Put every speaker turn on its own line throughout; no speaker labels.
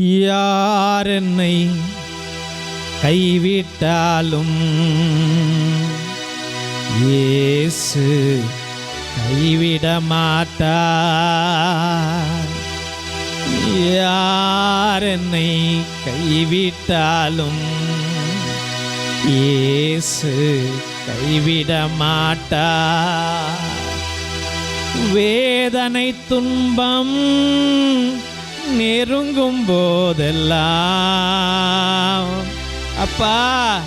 யார் என்னை கைவிட்டாலும்? இயேசு கைவிட மாட்டார். யார் என்னை கைவிட்டாலும்? இயேசு கைவிட மாட்டார். வேதனை துன்பம் நெருங்கும் போதெல்லாம் அப்பா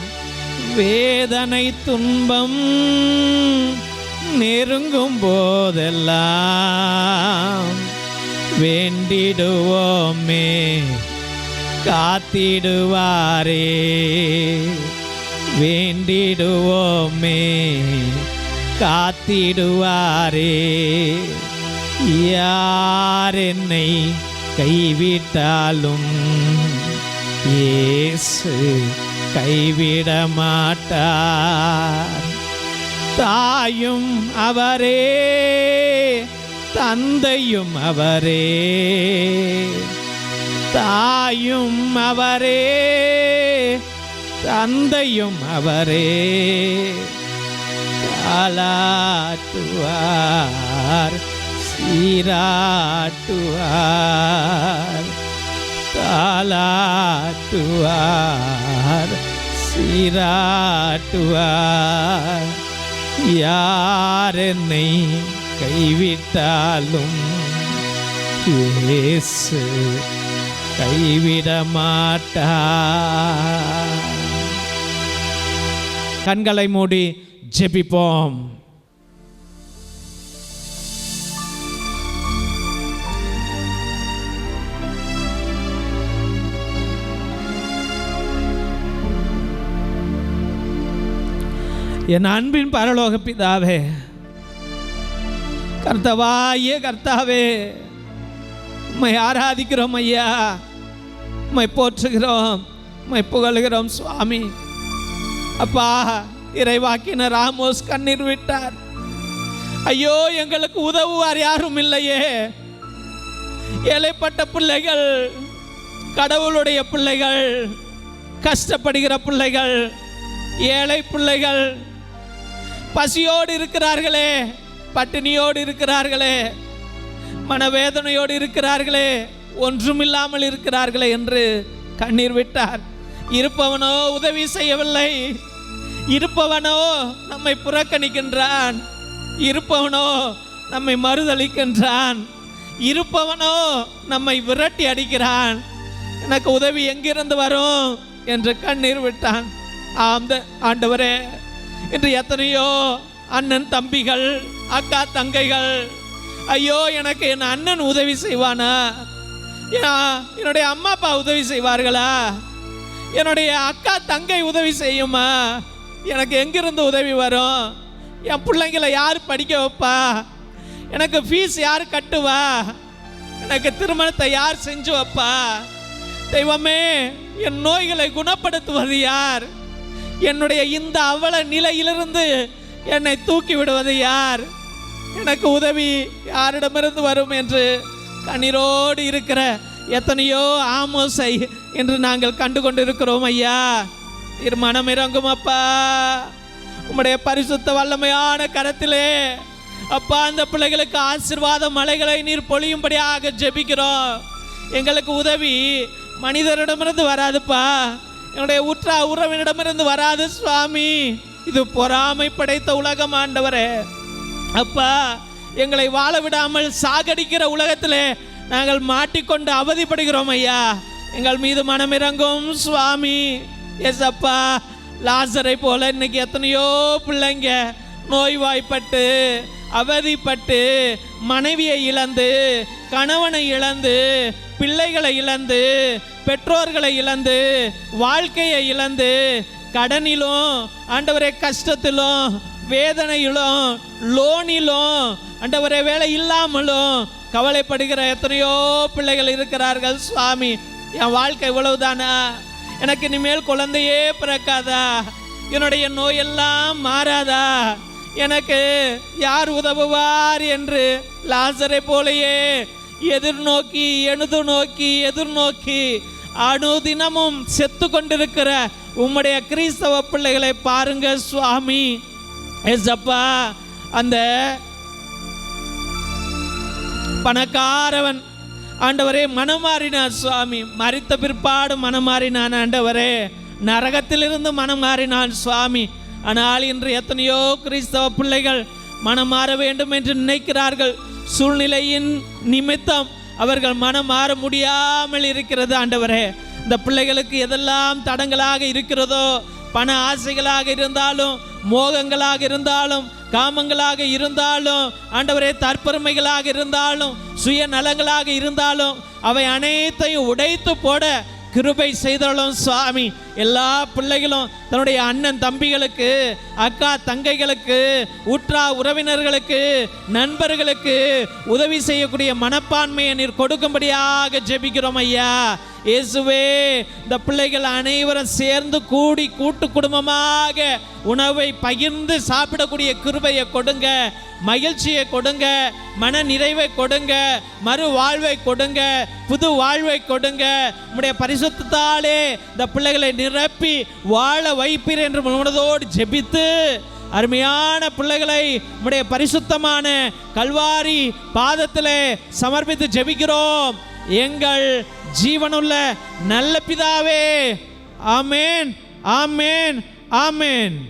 வேதனை துன்பம் நெருங்கும் போதெல்லாம் வேண்டிடுவோமே காத்திடுவாரே. வேண்டிடுவோமே காத்திடுவாரே. யார் என்னை கைவிட்டாலும் இயேசு கைவிட மாட்டார் தாயும் அவரே தந்தையும் அவரே. தாயும் அவரே தந்தையும் அவரே. தாலாட்டுவார் சீராட்டுவார் தாலாட்டுவார் சீராட்டுவார். யார் என்னை கைவிட்டாலும் இயேசு கைவிட மாட்டார் கண்களை மூடி ஜெபிப்போம். என் அன்பின் பரலோக பிதாவே கர்த்தவாயே கர்த்தாவே உம்மை ஆராதிக்கிறோம் ஐயா. உம்மை போற்றுகிறோம் உம்மை புகழுகிறோம் சுவாமி. அப்பா இறைவாக்கின ராமோஸ் கண்ணீர் விட்டார். ஐயோ எங்களுக்கு உதவுவார் யாரும் இல்லையே. ஏழைப்பட்ட பிள்ளைகள் கடவுளுடைய பிள்ளைகள் கஷ்டப்படுகிற பிள்ளைகள் ஏழை பிள்ளைகள் பசியோடு இருக்கிறார்களே பட்டினியோடு இருக்கிறார்களே மனவேதனையோடு இருக்கிறார்களே ஒன்றுமில்லாமல் இருக்கிறார்களே என்று கண்ணீர் விட்டார். இருப்பவனோ உதவி செய்யவில்லை. இருப்பவனோ நம்மை புறக்கணிக்கின்றான். இருப்பவனோ நம்மை மறுதளிக்கின்றான் இருப்பவனோ நம்மை விரட்டி அடிக்கிறான். எனக்கு உதவி எங்கிருந்து வரும்? என்று கண்ணீர் விட்டான். ஆம் ஆண்டவரே. இன்று எத்தனையோ அண்ணன் தம்பிகள் அக்கா தங்கைகள் ஐயோ எனக்கு என் அண்ணன் உதவி செய்வானா? ஏன் என்னுடைய அம்மா அப்பா உதவி செய்வார்களா? என்னுடைய அக்கா தங்கை உதவி செய்யுமா? எனக்கு எங்கிருந்து உதவி வரும்? என் பிள்ளைங்களை யார் படிக்க வைப்பா? எனக்கு ஃபீஸ் யார் கட்டுவா? எனக்கு திருமணத்தை யார் செஞ்சு வைப்பா? தெய்வமே என் நோய்களை குணப்படுத்துவது யார்? என்னுடைய இந்த அவல நிலையிலிருந்து என்னை தூக்கி விடுவது யார்? எனக்கு உதவி யாரிடமிருந்து வரும் என்று கண்ணீரோடு இருக்கிற எத்தனையோ ஆமோசை என்று நாங்கள் கண்டு கொண்டிருக்கிறோம் ஐயா. இரு மனம் இறங்கும் அப்பா. உம்முடைய பரிசுத்த வல்லமையான கரத்திலே அப்பா அந்த பிள்ளைகளுக்கு ஆசீர்வாத மலைகளை நீர் பொழியும்படியாக ஜெபிக்கிறோம். எங்களுக்கு உதவி மனிதரிடமிருந்து வராதுப்பா. என்னுடைய உற்றா உறவினிடமிருந்து வராது சுவாமி. இது பொறாமை படைத்த உலகம் ஆண்டவரே. அப்பா எங்களை வாழ விடாமல் சாகடிக்கிற உலகத்திலே நாங்கள் மாட்டிக்கொண்டு அவதிப்படுகிறோம் ஐயா. எங்கள் மீது மனமிறங்கும் சுவாமி. எஸ் அப்பா லாசரை போல இன்னைக்கு எத்தனையோ பிள்ளைங்க நோய்வாய்ப்பட்டு அவதிப்பட்டு மனைவியை இழந்து கணவனை இழந்து பிள்ளைகளை இழந்து பெற்றோர்களை இழந்து வாழ்க்கையை இழந்து கடனிலும் ஆண்டவரே கஷ்டத்திலும் வேதனையிலும் லோனிலும் ஆண்டவரே வேலை இல்லாமலும் கவலைப்படுகிற எத்தனையோ பிள்ளைகள் இருக்கிறார்கள் சுவாமி. என் வாழ்க்கை இவ்வளவுதானா? எனக்கு இனிமேல் குழந்தையே பிறக்காதா? என்னுடைய நோயெல்லாம் மாறாதா? எனக்கு யார் உதவுவார் என்று லாசரை போலயே எதிர்நோக்கி எழுது நோக்கி எதிர்நோக்கி அணுதினமும் செத்து கொண்டிருக்கிற உம்முடைய கிறிஸ்தவ பிள்ளைகளை பாருங்க சுவாமி. எஸ்அப்பா அந்த பணக்காரவன் ஆண்டவரே மனம் மாறினான் சுவாமி. மறித்த பிற்பாடு மனம் மாறினான் ஆண்டவரே. நரகத்திலிருந்து மனம் மாறினான் சுவாமி. ஆனால் இன்று எத்தனையோ கிறிஸ்தவ பிள்ளைகள் மனம் மாற வேண்டும் என்று நினைக்கிறார்கள். சூழ்நிலையின் நிமித்தம் அவர்கள் மனம் மாற முடியாமல் இருக்கிறது ஆண்டவரே. இந்த பிள்ளைகளுக்கு எதெல்லாம் தடங்களாக இருக்கிறதோ பண ஆசைகளாக இருந்தாலும் மோகங்களாக இருந்தாலும் காமங்களாக இருந்தாலும் ஆண்டவரே தற்பெருமைகளாக இருந்தாலும் சுயநலங்களாக இருந்தாலும் அவை அனைத்தையும் உடைத்து போட கிருபை செய்தாலும் சுவாமி. எல்லா பிள்ளைகளும் தன்னுடைய அண்ணன் தம்பிகளுக்கு அக்கா தங்கைகளுக்கு உற்றா உறவினர்களுக்கு நண்பர்களுக்கு உதவி செய்யக்கூடிய மனப்பான்மையை நீர் கொடுக்கும்படியாக ஜெபிக்கிறோம் ஐயா. இயேசுவே இந்த பிள்ளைகள் அனைவரும் சேர்ந்து கூடி கூட்டு குடும்பமாக உணவை பகிர்ந்து சாப்பிடக்கூடிய கிருபையை கொடுங்க மகிழ்ச்சியை கொடுங்க மன நிறைவை கொடுங்க மறு வாழ்வை கொடுங்க புது வாழ்வை கொடுங்க. உம்முடைய பரிசுத்தாலே இந்த பிள்ளைகளை நிரப்பி வாழ வைப்பீர் என்று முழுவதோடு ஜெபித்து அருமையான பிள்ளைகளை உடைய பரிசுத்தமான கல்வாரி பாதத்திலே சமர்ப்பித்து ஜெபிக்கிறோம். எங்கள் ஜீவனுள்ள நல்ல பிதாவே. ஆமேன். ஆமேன். ஆமேன்.